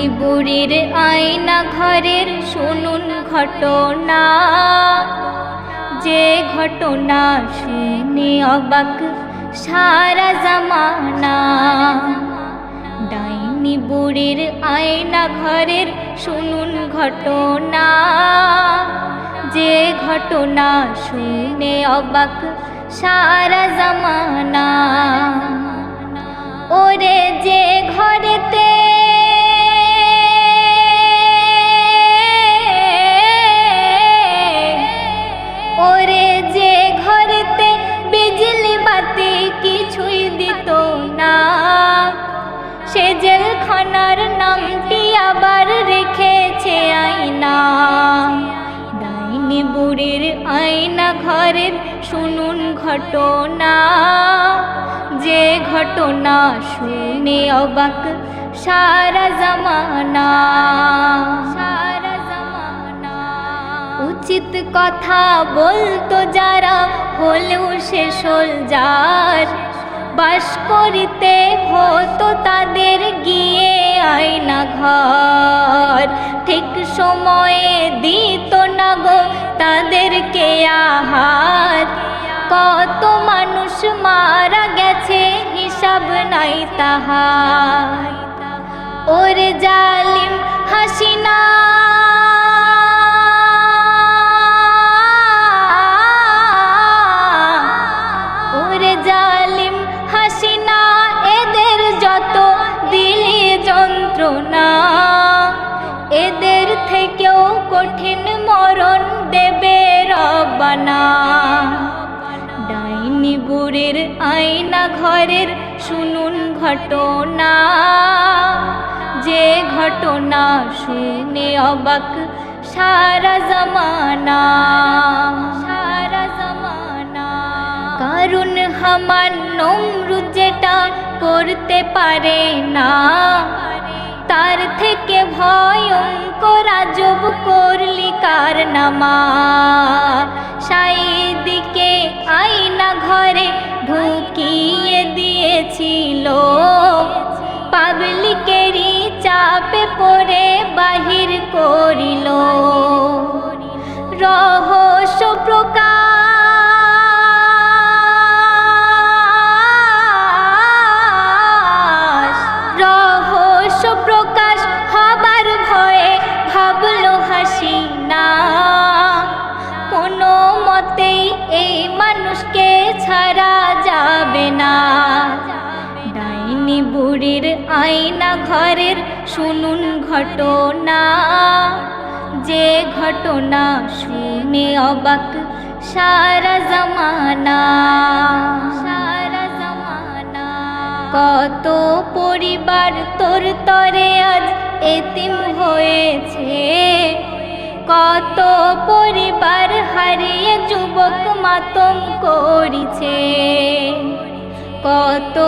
বুড়ির আয়না ঘরের শুনুন ঘটনা। যে ঘটনা শুনে অবাক সারা জামানা। ডাইনি বুড়ির আয়না ঘরের শুনুন ঘটনা। যে ঘটনা শুনে অবাক সারা জামানা। ওরে যে ঘরেতে জেলখানার নামটি আবার রেখেছে আয়না। ডাইনি বুড়ির আয়না ঘরের শুনুন ঘটনা। যে ঘটনা শুনে অবাক সারা জামানা। সারা জামানা। উচিত কথা বলতো যারা হলেও সে সোলজার। বাস করিতে হতো তাদের গিয়ে আয়না ঘর। ঠিক সময়ে দিত না গো তাদেরকে আহার। কত মানুষ মারা গেছে, হিসাব নাই তাহার। ওর জালিম হাসিনা। ঘরের শুনুন ঘটনা। যে ঘটনা শুনে অবাক সারা জমানা। সারা জমানা। কারণ হামান নমরুদ যেটা করতে পারে না। তার থেকে ভয়ঙ্কর আজব করলি কার কারনামা। সাইদিকে পাবলিকেরই চাপে পড়ে, বাহির করিল। রহস্য প্রকাশ রহস্য প্রকাশ হবার ভয়ে ভাবলো হাসিনা কোনো মতেই এই মানুষকে ছাড়া যাবে না। ডাইনি আয়না ঘরের শুনুন ঘটনা। যে ঘটনা শুনে অবাক সারা জামানা। সারা জমানা। কত পরিবার তোর তরে আজ এতিম হয়েছে। কত পরিবার হারিয়ে যুবক মাতম করিছে। কত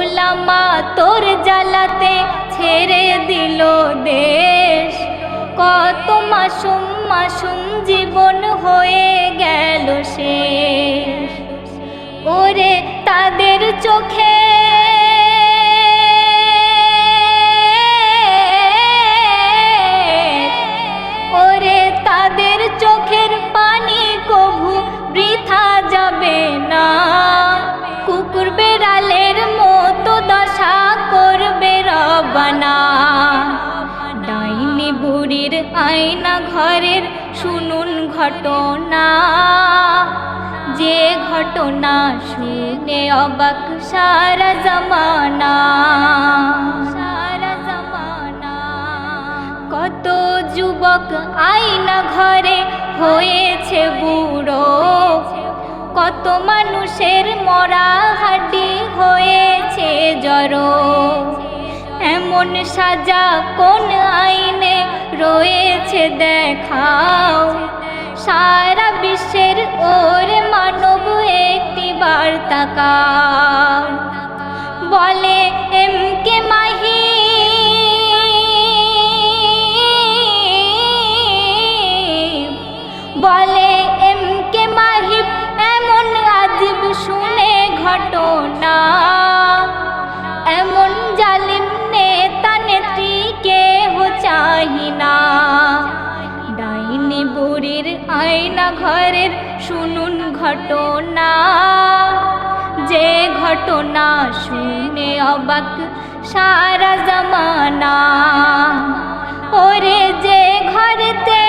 উলামা তোর জ্বালাতে ছেড়ে দিল দেশ। কত মাসুম মাসুম জীবন হয়ে গেল শেষ। ওরে তাদের চোখে আয়না ঘরের শুনুন ঘটনা। যে ঘটনা শুনে অবাক সারা জমানা। সারা জামানা। কত যুবক আয়না ঘরে হয়েছে বুড়ো। কত মানুষের মরা হাড্ডি হয়েছে জড়ো। এমন সাজা কোন আইনে রয়েছে দেখাও। সারা বিশ্বের ওর মানব একটি বার্তা আয়না ঘরের শুনুন ঘটনা। যে ঘটনা শুনে অবাক সারা জমানা। ওরে যে ঘরেতে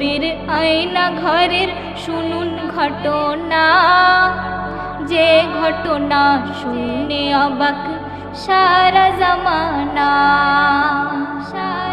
বুড়ির আয়না ঘরের শুনুন ঘটনা। যে ঘটনা শুনে অবাক সারা জমানা। সারা